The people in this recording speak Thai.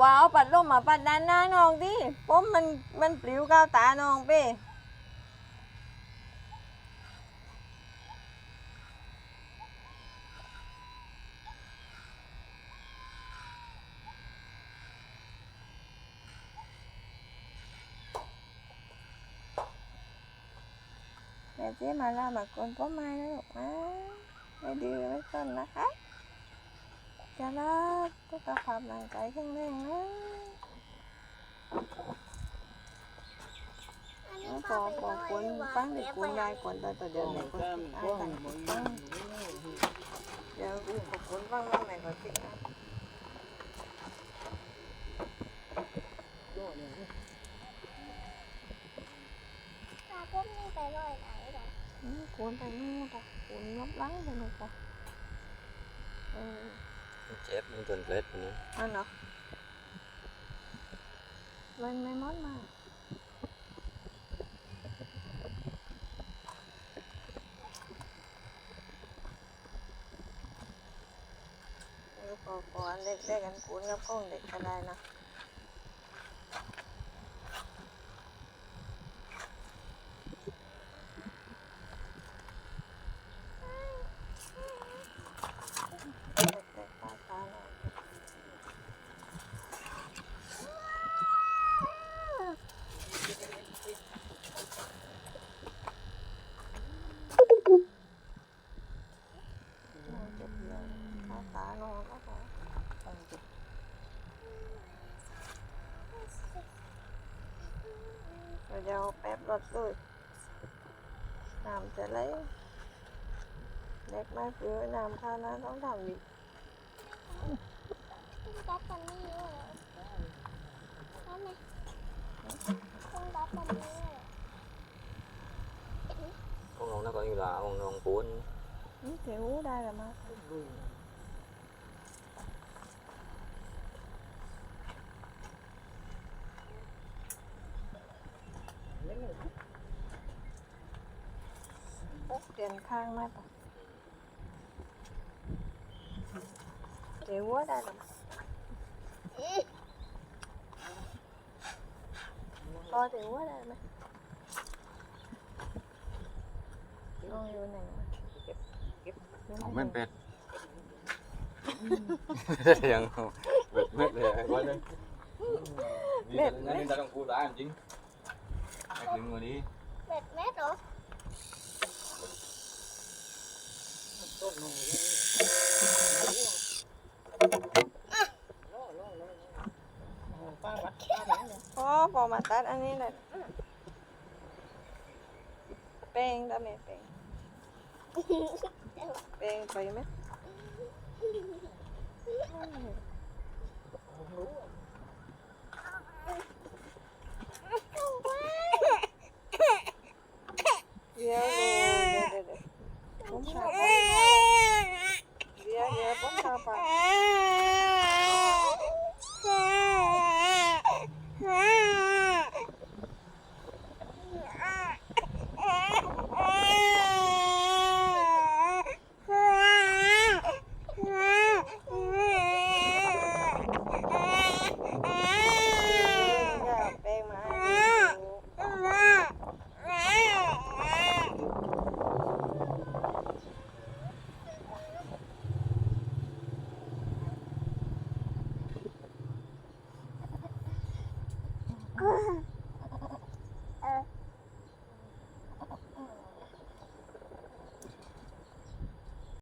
ว่าเอาปัดลมมาปัดด้านหน้าน้องดิผมมันมันปลิวก้าวตาน้องเป้แม่เจ๊มาแล้วมากวนป้อมไม้นะลูกมาไม่ดื้อไม่สนนะคะ จะรักก็กระพาบหลังใจแข็งแรงนะปอปอควนปั้งเด็กควนยายควนแต่แต่เดี๋ยวไหนก็ติดอ้ายกันปั้งเดี๋ยวกูขอบคนณบ้งบ้างไหนก็ติดะตาก้มนี่ไปลอยไหนหรอควนไปนู่นค่ะควนน้บล้างไปนู่นค่ะเออ เจ็บมันจนเล็ดนะอ้าวเหรอมันไม่มอดมาขอขอเล็กได้กันกูนกับกล้องเด็กก็ได้นะ đẹp ta ta này นอนเจ็บเลยขาขานอนแล้วก็ต้อง เจ็บเดี๋ยวแป๊บรถเลยน้ำจะไหลเล็กมากเพื่อน้ำข้านะต้องทำดิพุ่งดับมันนี่ด้วยเหรอนั่นไงพุ่งดับมันนี่ด้วยเหรอ con non nó coi như là con non cuốn นี่เจ๋วได้แล้วม เปลี่ยนข้างไหมปะเจ๋วได้แล้วมาพอเจ๋วได้ไหมลองอยู่ไหนวะเก็บเก็บ không mấy bẹt ยังเบ็ดเม็ดเลยไอ้ก้อยเลยนี่นั่นนี่ตาต้องพูดได้จริงไอ้ถึงวันนี้เบ็ดเม็ดเหรอ พอพอมาตัดอันนี้เลยแป้งได้ไมแป้งแป้งไปไหมเดี๋ยวเดี๋ยวเดี๋ยวผมชาไปเดี๋ยว เ